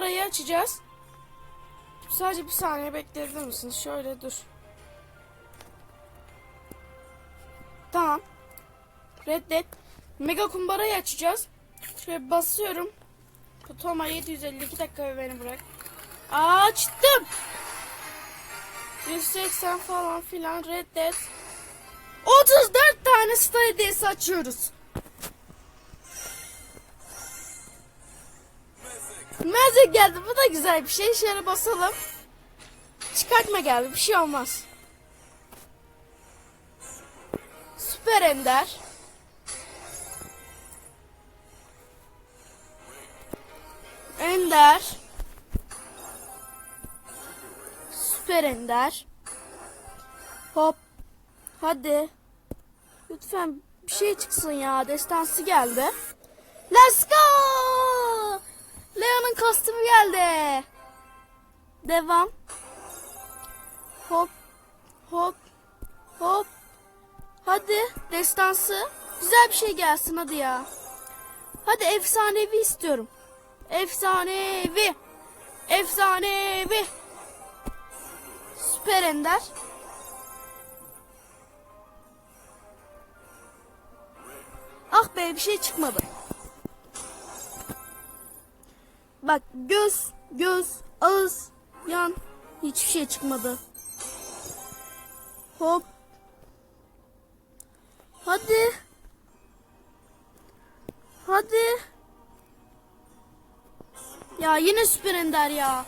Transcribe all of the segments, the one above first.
kumbarayı açacağız. Sadece bir saniye bekleyebilir misiniz? Şöyle dur. Tamam. Reddet. Mega kumbarayı açacağız. Şöyle basıyorum. Toma 752 dakika beni bırak. Açtım. 180 falan filan reddet. 34 tane star açıyoruz. Magic geldi. Bu da güzel bir şey. Şöyle basalım. Çıkartma geldi. Bir şey olmaz. Süper Ender. Ender. Süper Ender. Hop. Hadi. Lütfen bir şey çıksın ya. Destansı geldi. Let's go! Leo'nun kostümü geldi. Devam. Hop. Hop. Hop. Hadi destansı. Güzel bir şey gelsin hadi ya. Hadi efsanevi istiyorum. Efsanevi. Efsanevi. Süper Ender. Ah be bir şey çıkmadı. Bak göz, göz, ağız, yan hiçbir şey çıkmadı. Hop. Hadi. Hadi. Ya yine süper ender ya.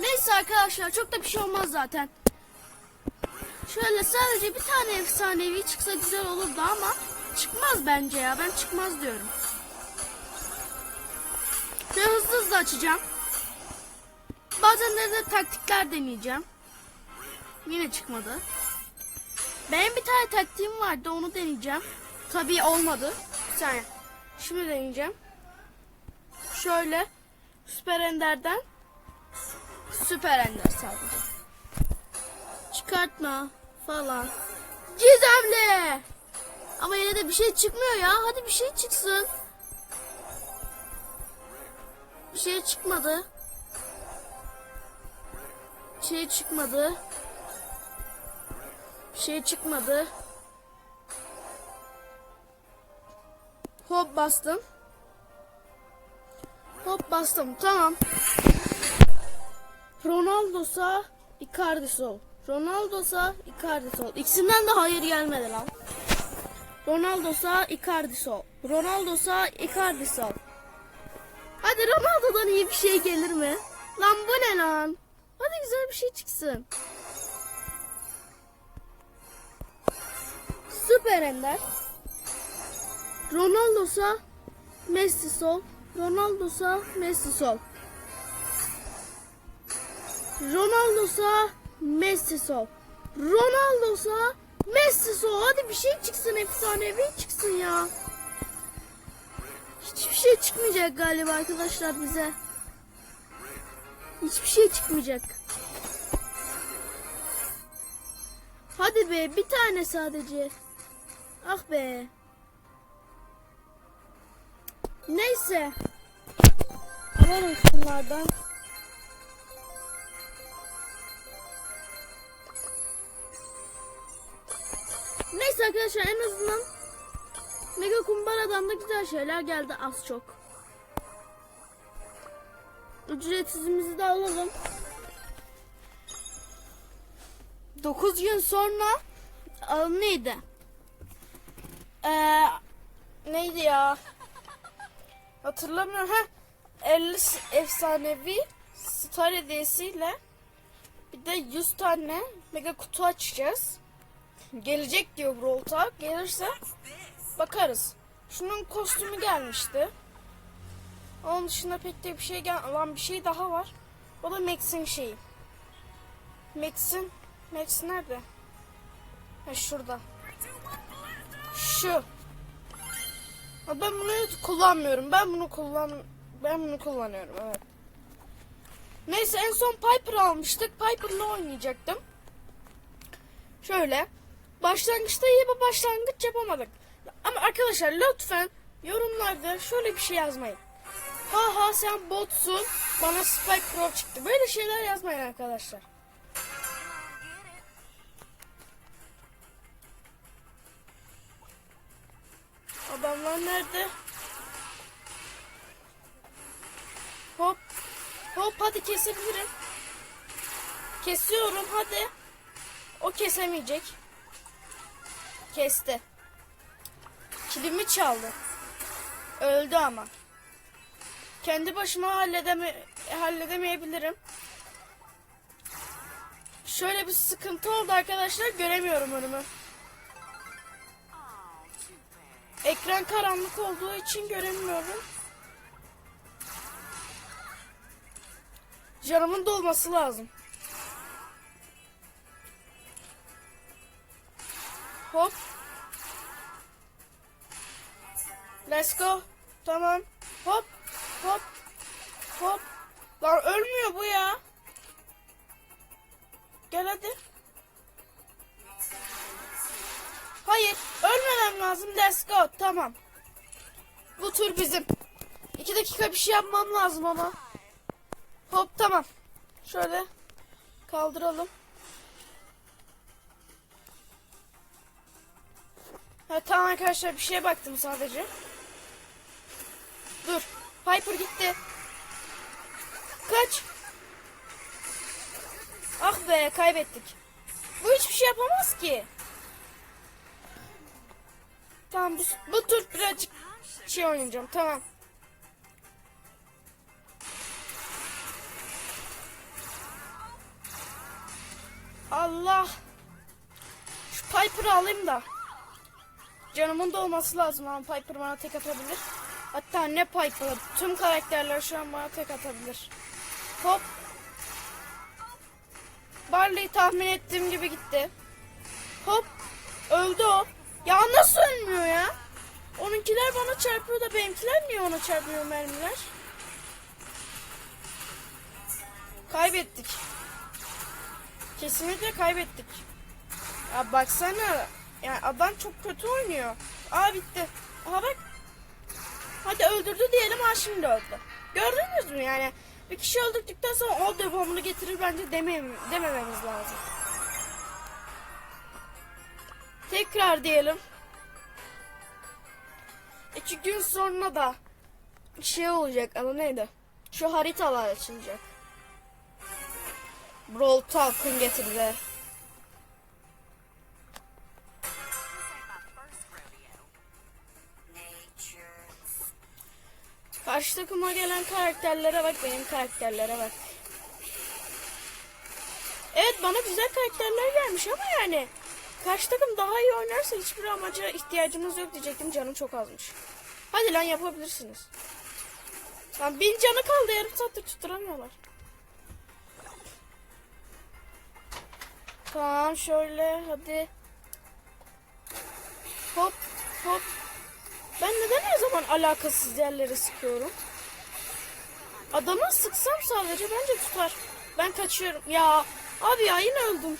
Neyse arkadaşlar çok da bir şey olmaz zaten. Şöyle sadece bir tane efsanevi çıksa güzel olurdu ama çıkmaz bence ya. Ben çıkmaz diyorum. Şöyle hızlı hızlı açacağım. Bazen de taktikler deneyeceğim. Yine çıkmadı. Benim bir tane taktiğim vardı onu deneyeceğim. Tabii olmadı. Bir saniye. Şimdi deneyeceğim. Şöyle Süper Ender'den Süper Ender sadece. Çıkartma falan. Gizemli. Ama yine de bir şey çıkmıyor ya. Hadi bir şey çıksın. Bir şey çıkmadı. Bir şey çıkmadı. Bir şey çıkmadı. Hop bastım. Hop bastım. Tamam. Ronaldo'sa Icardi sol. Ronaldo'sa Icardi sol. İkisinden de hayır gelmedi lan. Ronaldo'sa Icardi sol. Ronaldo'sa Icardi sol. Hadi Ronaldo'dan iyi bir şey gelir mi? Lan bu ne lan? Hadi güzel bir şey çıksın. Süper Ender. Ronaldo'sa Messi sol. Ronaldo'sa Messi sol. Ronaldo'sa Messi sol. Ronaldo'sa Messi sol. Hadi bir şey çıksın efsanevi çıksın ya. Şey çıkmayacak galiba arkadaşlar bize. Hiçbir şey çıkmayacak. Hadi be bir tane sadece. Ah be. Neyse. Alalım şunlardan. Neyse arkadaşlar en azından Mega Kumbara'dan da güzel şeyler geldi az çok. Ücretsizimizi de alalım. 9 gün sonra neydi? Ee, neydi ya? Hatırlamıyorum. Ha, 50 s- efsanevi star hediyesiyle bir de 100 tane mega kutu açacağız. Gelecek diyor Brawl Talk. Gelirse bakarız. Şunun kostümü gelmişti. Onun dışında pek de bir şey gel Lan bir şey daha var. O da Max'in şeyi. Max'in Max nerede? Ha şurada. Şu. Ben bunu kullanmıyorum. Ben bunu kullan ben bunu kullanıyorum evet. Neyse en son Piper almıştık. Piper'la oynayacaktım. Şöyle. Başlangıçta iyi bir başlangıç yapamadık. Ama arkadaşlar lütfen yorumlarda şöyle bir şey yazmayın. Ha ha sen botsun. Bana Spike Pro çıktı. Böyle şeyler yazmayın arkadaşlar. Adamlar nerede? Hop. Hop hadi kesebilirim. Kesiyorum hadi. O kesemeyecek. Kesti. Kilimi çaldı. Öldü ama. Kendi başıma halledeme halledemeyebilirim. Şöyle bir sıkıntı oldu arkadaşlar. Göremiyorum önümü. Ekran karanlık olduğu için göremiyorum. Canımın dolması lazım. Hop. Let's go. Tamam. Hop. Hop. Hop. Lan ölmüyor bu ya. Gel hadi. Hayır. Ölmemem lazım. Let's go. Tamam. Bu tur bizim. İki dakika bir şey yapmam lazım ama. Hop tamam. Şöyle kaldıralım. Ha, tamam arkadaşlar bir şeye baktım sadece. Dur. Piper gitti. Kaç. Ah be kaybettik. Bu hiçbir şey yapamaz ki. Tamam bu, bu tur birazcık şey oynayacağım tamam. Allah. Şu Piper'ı alayım da. Canımın da olması lazım ama Piper bana tek atabilir. Hatta ne Piper'ı tüm karakterler şu an bana tek atabilir. Hop. Barley tahmin ettiğim gibi gitti. Hop. Öldü o. Ya nasıl ölmüyor ya? Onunkiler bana çarpıyor da benimkiler niye ona çarpıyor mermiler? Kaybettik. Kesinlikle kaybettik. Ya baksana. Yani adam çok kötü oynuyor. Aa bitti. Aha bak. Hadi öldürdü diyelim ha şimdi öldü. Gördünüz mü yani? Bir kişi öldürdükten sonra o devamını getirir bence demem, demememiz lazım. Tekrar diyelim. İki gün sonra da şey olacak ama neydi? Şu haritalar açılacak. Brawl Talk'ın getirdi. Karşı takıma gelen karakterlere bak benim karakterlere bak. Evet bana güzel karakterler gelmiş ama yani karşı takım daha iyi oynarsa hiçbir amaca ihtiyacımız yok diyecektim canım çok azmış. Hadi lan yapabilirsiniz. Lan bin canı kaldı yarım saattir tutturamıyorlar. Tamam şöyle hadi. Hop hop. Ben neden her zaman alakasız yerlere sıkıyorum? Adamı sıksam sadece bence tutar. Ben kaçıyorum. Ya abi ya yine öldüm.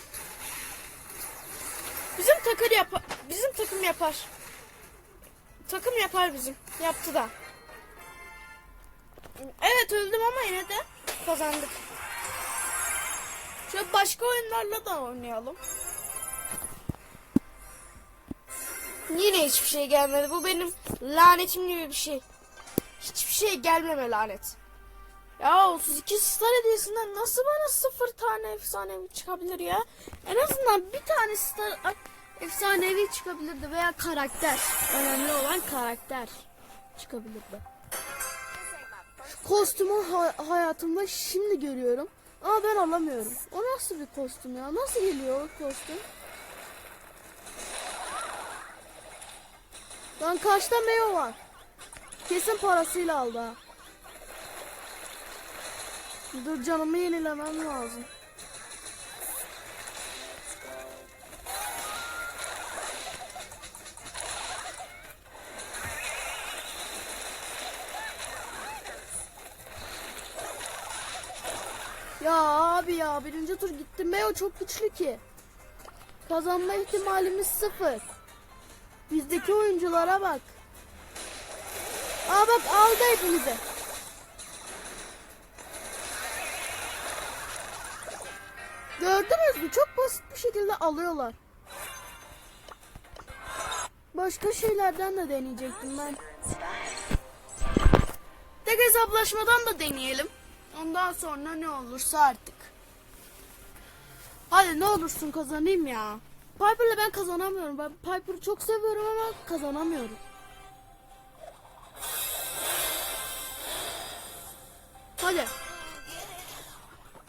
Bizim takır yapar. Bizim takım yapar. Takım yapar bizim. Yaptı da. Evet öldüm ama yine de kazandık. Şöyle başka oyunlarla da oynayalım. Yine hiçbir şey gelmedi. Bu benim lanetim gibi bir şey. Hiçbir şey gelmeme lanet. Ya 32 star hediyesinden nasıl bana sıfır tane efsanevi çıkabilir ya? En azından bir tane star efsanevi çıkabilirdi veya karakter. Önemli olan karakter çıkabilirdi. Şu kostümü ha- hayatımda şimdi görüyorum. Ama ben alamıyorum. O nasıl bir kostüm ya? Nasıl geliyor o kostüm? Lan kaçta Meo var? Kesin parasıyla aldı ha. Dur canımı yenilemem lazım. Ya abi ya birinci tur gitti. Meo çok güçlü ki. Kazanma ihtimalimiz sıfır. Bizdeki oyunculara bak. Aa bak aldı hepimize. Gördünüz mü? Çok basit bir şekilde alıyorlar. Başka şeylerden de deneyecektim ben. Tek hesaplaşmadan da deneyelim. Ondan sonra ne olursa artık. Hadi ne olursun kazanayım ya. Piper'la ben kazanamıyorum. Ben Piper'ı çok seviyorum ama kazanamıyorum. Hadi.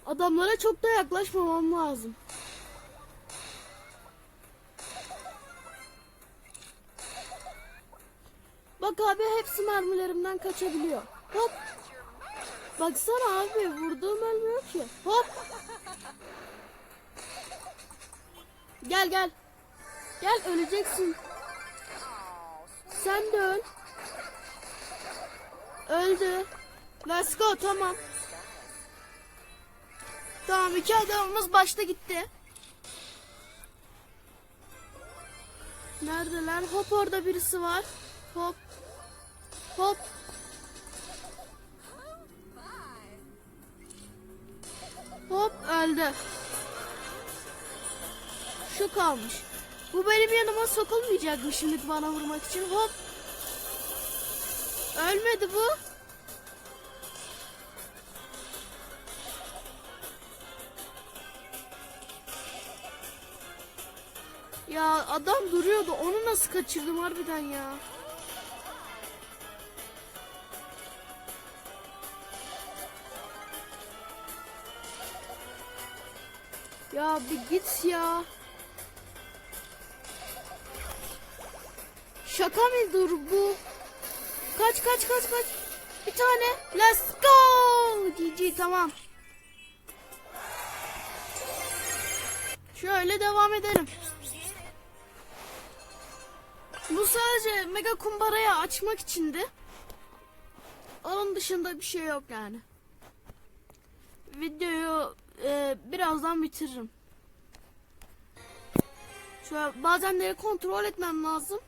Adamlara çok da yaklaşmamam lazım. Bak abi hepsi mermilerimden kaçabiliyor. Hop. Baksana abi vurduğum ölmüyor ki. Hop. Gel gel. Gel öleceksin. Sen de öl. Öldü. Let's go tamam. Tamam iki adamımız başta gitti. Neredeler? Hop orada birisi var. Hop. Hop. Hop öldü. Şu kalmış. Bu benim yanıma sokulmayacak mı şimdi bana vurmak için? Hop. Ölmedi bu. Ya adam duruyordu. Onu nasıl kaçırdım harbiden ya. Ya bir git ya. Şaka mıdır bu? Kaç kaç kaç kaç. Bir tane. Let's go. GG tamam. Şöyle devam edelim. Bu sadece mega kumbarayı açmak içindi. Onun dışında bir şey yok yani. Videoyu e, birazdan bitiririm. Şöyle bazenleri kontrol etmem lazım.